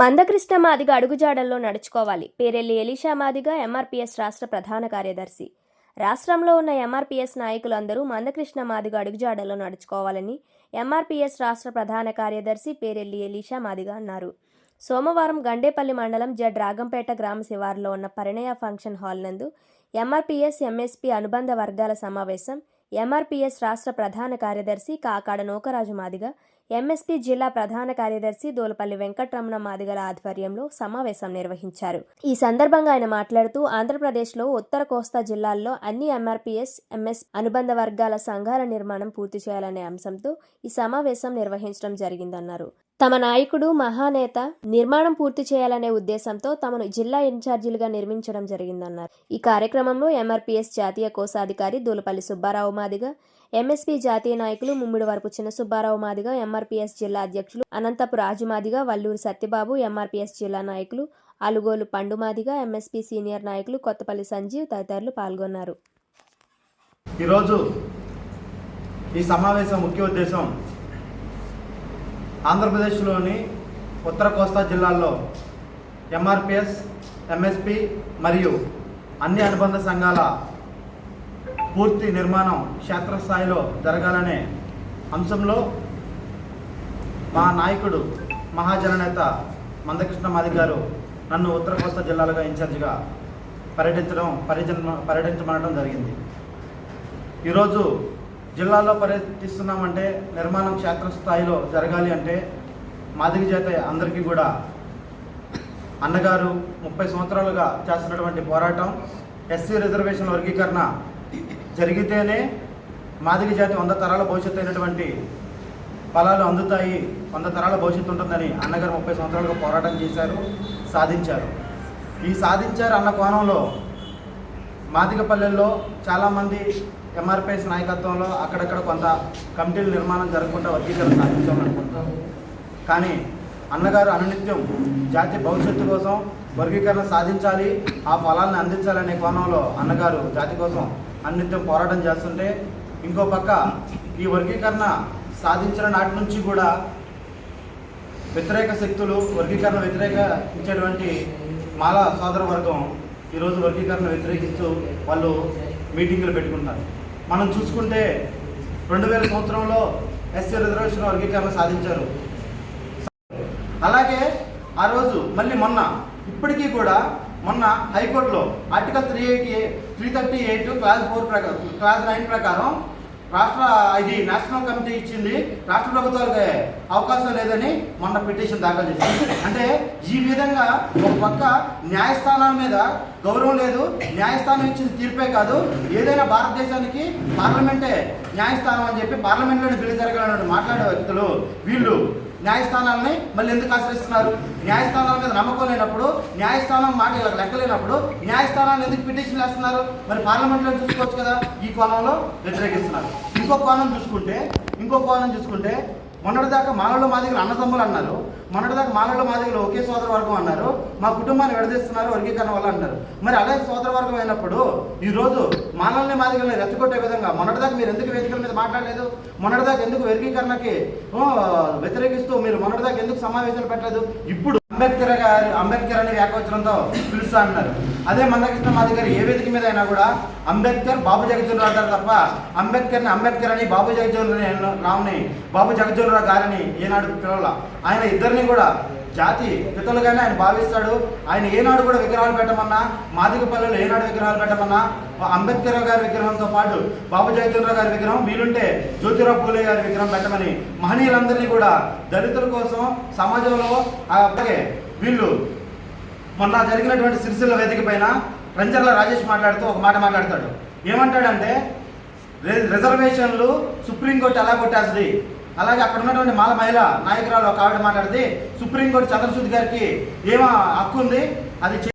మందకృష్ణ మాదిగ అడుగుజాడల్లో నడుచుకోవాలి. పేరెల్లి Elisha Madiga MRPS రాష్ట్ర ప్రధాన కార్యదర్శి. రాష్ట్రంలో ఉన్న ఎంఆర్పీఎస్ నాయకులందరూ మందకృష్ణ మాదిగ అడుగుజాడల్లో నడుచుకోవాలని ఎంఆర్పీఎస్ రాష్ట్ర ప్రధాన కార్యదర్శి పేరెల్లి ఎలీషా మాదిగ అన్నారు. సోమవారం గండేపల్లి మండలం జడ్ రాగంపేట గ్రామ శివారులో ఉన్న పరిణయ ఫంక్షన్ హాల్ నందు ఎంఆర్పీఎస్ ఎంఎస్పీ అనుబంధ వర్గాల సమావేశం ఎంఆర్పీఎస్ రాష్ట్ర ప్రధాన కార్యదర్శి కాకాడ నూకరాజు మాదిగ ఎంఎస్పీ జిల్లా ప్రధాన కార్యదర్శి దోలపల్లి వెంకటరమణ మాదిగల ఆధ్వర్యంలో సమావేశం నిర్వహించారు. ఈ సందర్భంగా ఆయన మాట్లాడుతూ ఆంధ్రప్రదేశ్లో ఉత్తర కోస్తా జిల్లాల్లో అన్ని ఎంఆర్పీఎస్ ఎంఎస్ అనుబంధ వర్గాల సంఘాల నిర్మాణం పూర్తి చేయాలనే అంశంతో ఈ సమావేశం నిర్వహించడం జరిగిందన్నారు. తమ నాయకుడు మహానేత నిర్మాణం పూర్తి చేయాలనే ఉద్దేశంతో తమను జిల్లా ఇన్ఛార్జీలుగా నిర్మించడం జరిగిందన్నారు. ఈ కార్యక్రమంలో ఎంఆర్పీఎస్ జాతీయ కోశాధికారి దూలపల్లి సుబ్బారావు మాదిగ ఎంఎస్పీ జాతీయ నాయకులు ముమ్మిడి వరపు చిన్న సుబ్బారావు మాదిగ ఎంఆర్పీఎస్ జిల్లా అధ్యక్షులు అనంతపు రాజు మాదిగ వల్లూరు సత్యబాబు ఎంఆర్పీఎస్ జిల్లా నాయకులు అలుగోలు పండు మాదిగ ఎంఎస్పీ సీనియర్ నాయకులు కొత్తపల్లి సంజీవ్ తదితరులు పాల్గొన్నారు. ఈరోజు ఈ సమావేశం ముఖ్య ఉద్దేశం ఆంధ్రప్రదేశ్లోని ఉత్తర కోస్తా జిల్లాల్లో ఎంఆర్పిఎస్ ఎంఎస్పి మరియు అన్ని అనుబంధ సంఘాల పూర్తి నిర్మాణం క్షేత్రస్థాయిలో జరగాలనే అంశంలో మా నాయకుడు మహాజననేత మందకృష్ణ మాది గారు నన్ను ఉత్తర కోస్తా జిల్లాలుగా ఇన్ఛార్జిగా పర్యటించడం పర్యటన పర్యటించమనడం జరిగింది. ఈరోజు జిల్లాలో పర్యటిస్తున్నామంటే నిర్మాణం క్షేత్రస్థాయిలో జరగాలి అంటే మాదిరి చేత అందరికీ కూడా అన్నగారు ముప్పై సంవత్సరాలుగా చేస్తున్నటువంటి పోరాటం ఎస్సీ రిజర్వేషన్ వర్గీకరణ జరిగితేనే మాదిగ జాతి వంద తరాల భవిష్యత్తు అయినటువంటి ఫలాలు అందుతాయి వంద తరాల భవిష్యత్తు ఉంటుందని అన్నగారు ముప్పై సంవత్సరాలుగా పోరాటం చేశారు సాధించారు. ఈ సాధించారు అన్న కోణంలో మాదిగపల్లెల్లో చాలామంది ఎంఆర్పిఎస్ నాయకత్వంలో అక్కడక్కడ కొంత కమిటీల నిర్మాణం జరగకుండా వర్గీకరణ సాధించామనుకుంటాం కానీ అన్నగారు అనునిత్యం జాతి భవిష్యత్తు కోసం వర్గీకరణ సాధించాలి ఆ ఫలాలను అందించాలనే కోణంలో అన్నగారు జాతి కోసం అన్నిత్యం పోరాటం చేస్తుంటే ఇంకో పక్క ఈ వర్గీకరణ సాధించిన నాటి నుంచి కూడా వ్యతిరేక శక్తులు వర్గీకరణ వ్యతిరేకించేటువంటి మాల సోదర వర్గం ఈరోజు వర్గీకరణ వ్యతిరేకిస్తూ వాళ్ళు మీటింగులు పెట్టుకుంటారు మనం చూసుకుంటే రెండు వేల సంవత్సరంలో ఎస్సీ రిజర్వేషన్ వర్గీకరణ సాధించారు. అలాగే ఆ రోజు మళ్ళీ మొన్న ఇప్పటికీ కూడా మొన్న హైకోర్టులో article three eighty three thirty eight clause four ప్రకారం క్లాస్ నైన్ ప్రకారం రాష్ట్ర ఇది నేషనల్ కమిటీ ఇచ్చింది. రాష్ట్ర ప్రభుత్వాలకు అవకాశం లేదని మొన్న పిటిషన్ దాఖలు చేసింది. అంటే ఈ విధంగా ఒక పక్క న్యాయస్థానాల మీద గౌరవం లేదు న్యాయస్థానం ఇచ్చిన తీర్పే కాదు ఏదైనా భారతదేశానికి పార్లమెంటే న్యాయస్థానం అని చెప్పి పార్లమెంట్లోని బిల్లు జరగాలని మాట్లాడే వ్యక్తులు వీళ్ళు న్యాయస్థానాలని మళ్ళీ ఎందుకు ఆశ్రయిస్తున్నారు? న్యాయస్థానాల మీద నమ్మకం లేనప్పుడు న్యాయస్థానం మాట ఇలా లెక్కలేనప్పుడు న్యాయస్థానాన్ని ఎందుకు పిటిషన్ వేస్తున్నారు? మరి పార్లమెంట్లో చూసుకోవచ్చు కదా ఈ కోణంలో వ్యతిరేకిస్తున్నారు. ఇంకో కోణం చూసుకుంటే ఇంకో కోణం చూసుకుంటే మొన్నటిదాకా మాలలో దగ్గర అన్నదమ్ములు అన్నారు. మొన్నటిదాకా మాలలో దగ్గర ఒకే సోదర వర్గం అన్నారు. మా కుటుంబాన్ని విడదీస్తున్నారు వర్గీకరణ వల్ల అన్నారు. మరి అలాగే సోదర వర్గం అయినప్పుడు ఈరోజు మానవుల్ని మా దగ్గర రెచ్చగొట్టే విధంగా మొన్నటిదాకా మీరు ఎందుకు వేదికల మీద మాట్లాడలేదు? మొన్నటిదాకా ఎందుకు వర్గీకరణకి వ్యతిరేకిస్తూ మీరు మొన్నటిదాకా ఎందుకు సమావేశాలు పెట్టలేదు? ఇప్పుడు అంబేద్కర్ గారు అంబేద్కర్ అనే వ్యాకోచనంతో పిలుస్తా అన్నారు. అదే మందకృష్ణ మాది గారు ఏ వేదిక మీద అయినా కూడా అంబేద్కర్ బాబు జగజ్జీవన్ రావు అంటారు తప్ప అంబేద్కర్ని అంబేద్కర్ అని బాబు జగజ్జీవన్ రావుని బాబు జగజ్జీవన్ రావు గారిని ఏనాడు పిలవాల. ఆయన ఇద్దరిని కూడా జాతి పితలుగానే ఆయన భావిస్తాడు. ఆయన ఏనాడు కూడా విగ్రహాలు పెట్టమన్నా మాదికపల్లెలో ఏనాడు విగ్రహాలు పెట్టమన్నా అంబేద్కర్ గారి విగ్రహంతో పాటు బాబు జయచంద్రరావు గారి విగ్రహం వీలుంటే జ్యోతిరావు పూలే గారి విగ్రహం పెట్టమని మహనీయులందరినీ కూడా దళితుల కోసం సమాజంలో ఆ, అలాగే వీళ్ళు మొన్న జరిగినటువంటి సిరిసిల్ల వేదిక పైన రంజర్ల రాజేష్ మాట్లాడుతూ ఒక మాట మాట్లాడతాడు. ఏమంటాడంటే రిజర్వేషన్లు సుప్రీంకోర్టు ఎలా కొట్టేస్తుంది? అలాగే అక్కడ ఉన్నటువంటి మాల మహిళ నాయకురాలు ఒక ఆవిడ మాట్లాడితే సుప్రీంకోర్టు చంద్రసూద్ గారికి ఏమో హక్కు ఉంది? అది చే-